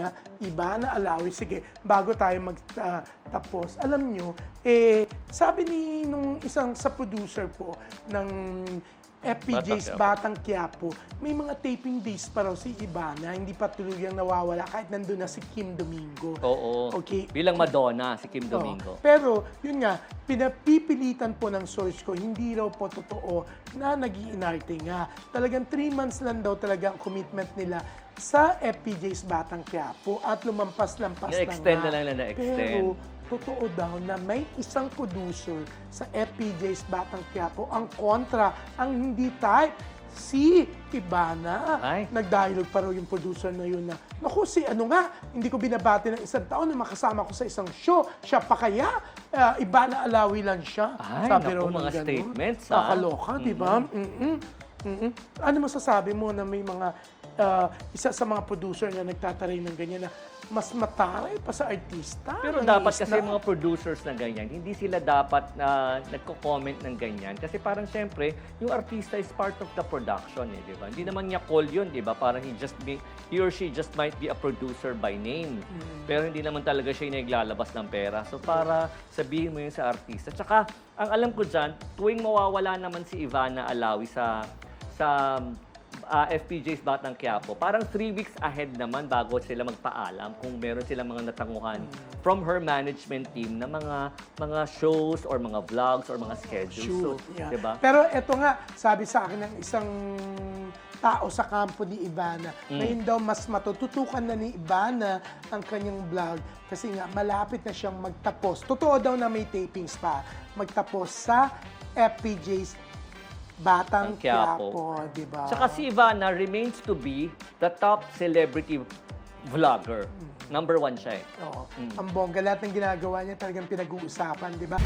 nga, Ivana Alawi, sige, bago tayo magtapos, alam nyo, eh, sabi ni nung isang sa producer po ng FPJ's Batang Quiapo, may mga taping days pa raw si Ivana, hindi pa tuluyang nawawala kahit nandun na si Kim Domingo. Oo. Okay. Bilang Madonna, si Kim Oo. Domingo. Pero, yun nga, pinapipilitan po ng source ko, hindi raw po totoo na nag nga. Talagang 3 months lang daw talaga ang commitment nila sa FPJ's Batang Quiapo at lumampas-lampas na Na-extend na lang na na-extend. Pero, totoo daw na may isang producer sa FPJ's Batang Quiapo ang kontra, ang hindi type, si Ibana. Ay. Nag-dialogue pa raw yung producer na yun na, naku, si ano nga, hindi ko binabati ng isang taon na makasama ko sa isang show. Siya pa kaya? Ah, Ibana Alawi lang siya. Ay, Sabi naku, raw ng mga ganun. statements, ah. Nakakaloka, di ba? Mm-mm. Mm-mm. Ano masasabi mo na may mga ah, isa sa mga producer na nagtataray ng ganyan na mas mataray pa sa artista? Pero dapat kasi mga producers na ganyan, hindi sila dapat na nagko-comment ng ganyan. Kasi parang siyempre, yung artista is part of the production, eh, di ba? Hindi naman niya call yun, di ba? Parang he just be, he or she just might be a producer by name. Pero hindi naman talaga siya yung naglalabas ng pera. So para sabihin mo yun sa artista. Tsaka, ang alam ko dyan, tuwing mawawala naman si Ivana Alawi sa sa ah, FPJ's Batang Quiapo, parang three weeks ahead naman bago sila magpaalam kung meron silang mga natanguhan from her management team na mga mga shows or mga vlogs or mga schedules. Shoot, so, yeah. diba? Pero eto nga, sabi sa akin ng isang tao sa kampo ni Ivana, Mm. ngayon daw mas matututukan na ni Ivana ang kanyang vlog kasi nga malapit na siyang magtapos. Totoo daw na may tapings pa. Magtapos sa FPJ's Batang Ang Quiapo. Quiapo, di ba? Tsaka si Ivana remains to be the top celebrity vlogger. Number one siya eh. Oo. Ang bongga, lahat ng ginagawa niya talagang pinag-uusapan, di ba?